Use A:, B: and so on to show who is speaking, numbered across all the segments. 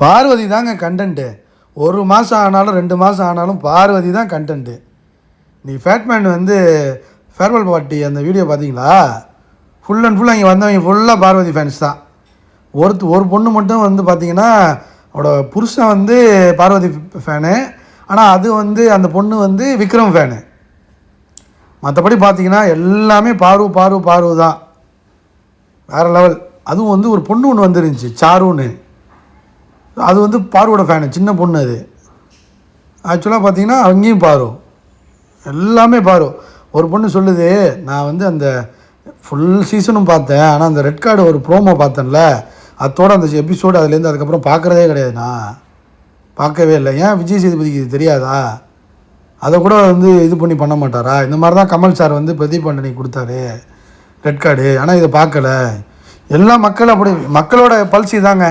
A: பார்வதி தாங்க கண்டென்ட்டு ஒரு மாதம் ஆனாலும் ரெண்டு மாதம் ஆனாலும் பார்வதி தான் கண்டென்ட்டு நீ ஃபேட்மேன் வந்து ஃபேர்வெல் பார்ட்டி அந்த வீடியோ பார்த்தீங்களா? ஃபுல் அண்ட் ஃபுல் அங்கே வந்தவங்க ஃபுல்லாக பார்வதி ஃபேன்ஸ் தான். ஒருத்து ஒரு பொண்ணு மட்டும் வந்து பார்த்தீங்கன்னா அவட புருஷன் வந்து பார்வதி ஃபேனு ஆனால் அது வந்து அந்த பொண்ணு வந்து விக்ரம் ஃபேனு மற்றபடி பார்த்தீங்கன்னா எல்லாமே பார்வு பார்வு பார்வ தான். வேறு லெவல் அதுவும் வந்து ஒரு பொண்ணு ஒன்று வந்துருந்துச்சு சாருன்னு. அது வந்து பார்வோட ஃபேனு சின்ன பொண்ணு அது. ஆக்சுவலாக பார்த்தீங்கன்னா அங்கேயும் பாரு. எல்லாமே பாரு. ஒரு பொண்ணு சொல்லுது நான் வந்து அந்த ஃபுல் சீசனும் பார்த்தேன். ஆனால் அந்த ரெட் கார்டு ஒரு ப்ரோமோ பார்த்தேன்ல. அதோட அந்த எபிசோடு அதுலேருந்து அதுக்கப்புறம் பார்க்குறதே கிடையாது நான். பார்க்கவே இல்லை. ஏன் விஜய் சேதுபதிக்கு இது தெரியாதா? அதை கூட வந்து இது பண்ணி பண்ண மாட்டாரா? இந்த மாதிரி தான் கமல் சார் வந்து பிரதீப் ஆண்டனி கொடுத்தாரு ரெட் கார்டு ஆனால் இதை பார்க்கல எல்லா மக்களும் அப்படி மக்களோட பல்சி தாங்க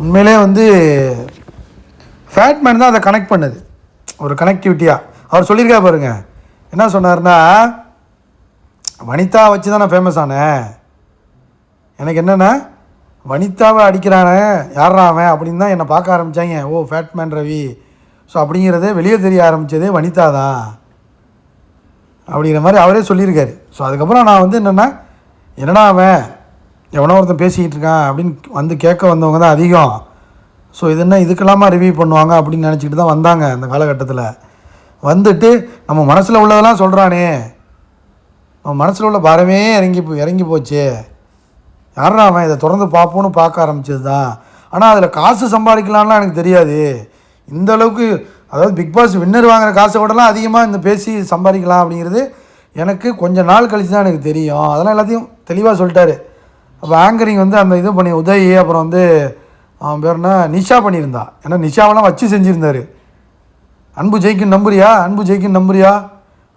A: உண்மையிலே வந்து ஃபேட்மேன் தான் அதை கனெக்ட் பண்ணுது. ஒரு கனெக்டிவிட்டியாக அவர் சொல்லியிருக்காரு பாருங்க. என்ன சொன்னார்னா வனிதா வச்சு தான் நான் ஃபேமஸ் ஆனேன் எனக்கு என்னென்னா வனிதாவை அடிக்கிறானே யாரா அவன் அப்படின்னு தான் என்னை பார்க்க ஆரம்பித்தாங்க ஓ ஃபேட்மேன் ரவி. ஸோ அப்படிங்கிறதே வெளியே தெரிய ஆரம்பித்ததே வனிதா தான். அப்படிங்கிற மாதிரி அவரே சொல்லியிருக்காரு. ஸோ அதுக்கப்புறம் நான் வந்து என்னென்னா என்னடா அவன்? எவனோ ஒருத்தன் பேசிக்கிட்டு இருக்கான் அப்படின்னு வந்து கேட்க வந்தவங்க தான் அதிகம். ஸோ இது என்ன இதுக்கெல்லாமா ரிவ்யூ பண்ணுவாங்க அப்படின்னு நினச்சிக்கிட்டு தான் வந்தாங்க அந்த காலகட்டத்தில். வந்துட்டு நம்ம மனசில் உள்ளதெல்லாம் சொல்கிறானே நம்ம மனசில் உள்ள பாரமே இறங்கி போ இறங்கி போச்சு. யாரா அவன் இதை தொடர்ந்து பார்ப்போன்னு பார்க்க ஆரம்பிச்சது தான் ஆனால் அதில் காசு சம்பாதிக்கலாம்லாம் எனக்கு தெரியாது. இந்த அளவுக்கு அதாவது பிக் பாஸ் வின்னர் வாங்குற காசை விடலாம் அதிகமாக இந்த பேசி சம்பாதிக்கலாம் அப்படிங்கிறது எனக்கு கொஞ்சம் நாள் கழிச்சு தான் எனக்கு தெரியும். அதெல்லாம் எல்லாத்தையும் தெளிவாக சொல்லிட்டாரு. அப்போ ஆங்கரிங் வந்து அந்த இது பண்ணி உதயி அப்புறம் வந்து அவன் பேர் என்ன? நிஷா பண்ணியிருந்தா. ஏன்னா நிஷாவெல்லாம் வச்சு செஞ்சுருந்தாரு. அன்பு ஜெயிக்கும் நம்புறியா? அன்பு ஜெயிக்கும் நம்புறியா?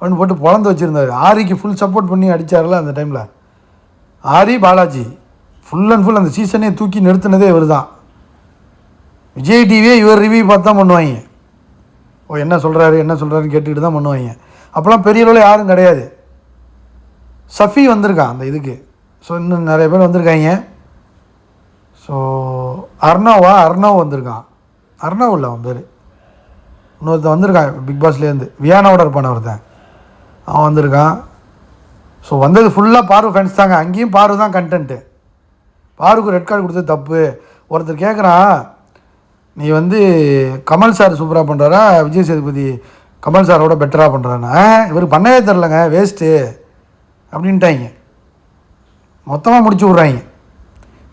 A: அப்படின்னு போட்டு பொழந்து வச்சுருந்தார். ஆரிக்கு ஃபுல் சப்போர்ட் பண்ணி அடித்தார்ல அந்த டைமில் Aari Balaji. Full and full அந்த சீசனே தூக்கி நிறுத்தினதே இவர் தான் விஜய் டிவியே இவர் ரிவ்யூ பார்த்து தான் பண்ணுவாங்க. ஓ என்ன சொல்கிறாரு என்ன சொல்கிறாருன்னு கேட்டுக்கிட்டு தான் பண்ணுவாங்க. அப்போலாம் பெரிய அளவில் யாரும் கிடையாது. சஃபி வந்திருக்கான் அந்த இதுக்கு. ஸோ இன்னும் நிறைய பேர் வந்திருக்காங்க. ஸோ அர்ணவா அர்ணவ் வந்திருக்கான். அர்ணவ் இல்லை அவன் பேர். இன்னொருத்தன் வந்திருக்கான் பிக் பாஸ்லேருந்து வியானாவோட இருப்பான் ஒருத்தன். அவன் வந்திருக்கான். ஸோ வந்தது ஃபுல்லாக பாரு ஃபேன்ஸ் தாங்க. அங்கேயும் பாரு தான் கண்டென்ட்டு பாருக்கு ரெட் கார்டு கொடுத்தது தப்பு. ஒருத்தர் கேட்குறான் நீ வந்து கமல் சார் சூப்பராக பண்ணுறாரா விஜய் சேதுபதி கமல் சாரோட பெட்டராக பண்ணுறானா இவர் பண்ணவே தெரிலங்க வேஸ்ட்டு அப்படின்ட்டாங்க. மொத்தமாக முடிச்சு விட்றாங்க.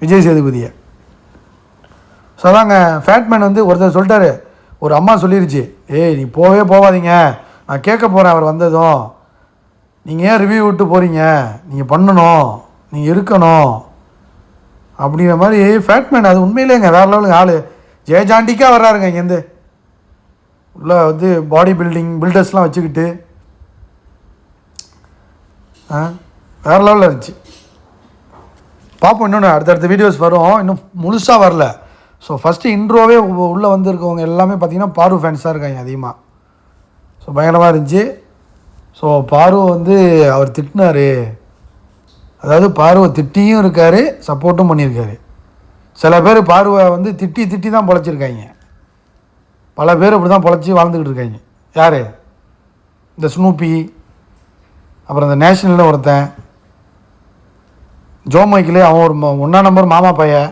A: விஜய் சேதுபதியை. ஸோ அதாங்க ஃபேட்மேன் வந்து ஒருத்தர் சொல்லிட்டாரு. ஒரு அம்மா சொல்லிருச்சு ஏய் நீ போவே போகாதீங்க நான் கேட்க போகிறேன் அவர் வந்ததும். நீங்கள் ஏன் ரிவ்யூ விட்டு போகிறீங்க நீங்கள் பண்ணணும். நீங்கள் இருக்கணும். அப்படிங்கிற மாதிரி ஃபேட்மேன் அது உண்மையிலேங்க வேறு லெவலுங்க ஆள். ஜெயஜாண்டிக்காக வர்றாருங்க இங்கேருந்து உள்ள வந்து பாடி பில்டிங் பில்டர்ஸ்லாம் வச்சுக்கிட்டு. ஆ வேறு லெவலில் இருந்துச்சு. பார்ப்போம் இன்னொன்று அடுத்தடுத்த வீடியோஸ் வரும். இன்னும் முழுசாக வரல. ஸோ ஃபஸ்ட்டு இன்ட்ரோவே உள்ளே வந்திருக்கவங்க எல்லாமே பார்த்தீங்கன்னா பாரு ஃபேன்ஸாக இருக்காங்க அதிகமாக ஸோ பயங்கரமாக இருந்துச்சு. ஸோ பாரு வந்து அவர் திட்டினாரு. அதாவது பார்வை திட்டியும் இருக்கார் சப்போர்ட்டும் பண்ணியிருக்காரு. சில பேர் பார்வை வந்து திட்டி திட்டி தான் பொழைச்சிருக்காங்க. பல பேர் இப்படி தான் பொழைச்சி வாழ்ந்துக்கிட்டு இருக்காங்க. யார்? இந்த ஸ்னூப்பி அப்புறம் இந்த நேஷ்னல்னு ஒருத்தன். ஜோ மைக்கிளே அவன் ஒரு ஒன்றா நம்பர் மாமா பையன்.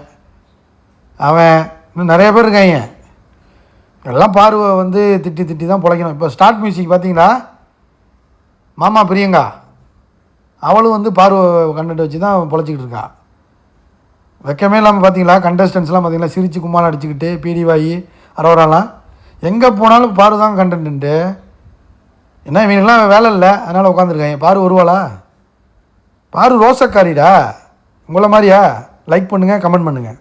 A: அவன் இன்னும் நிறைய பேர் இருக்காங்க. எல்லாம் பார்வை வந்து திட்டி திட்டி தான் பிழைக்கணும். இப்போ ஸ்டார்ட் மியூசிக் பார்த்தீங்கன்னா மாமா பிரியங்கா. அவளும் வந்து பார்வை கண்டென்ட் வச்சு தான் பிழைச்சிக்கிட்டு இருக்கா. வெக்கமே இல்லாமல் பார்த்தீங்களா கண்டஸ்டன்ஸ்லாம் பார்த்தீங்களா சிரிச்சு கும்மாலம் அடிச்சுக்கிட்டு பீடி வாயி அரோராலாம். எங்கே போனாலும் பாரு தான் கண்டென்ட்டு என்ன இவனுக்குலாம் வேலை இல்லை. அதனால் உட்காந்துருக்காங்க பாரு வருவாளா பாரு ரோசக்காரிடா. உங்களை மாதிரியா? லைக் பண்ணுங்கள் கமெண்ட் பண்ணுங்கள்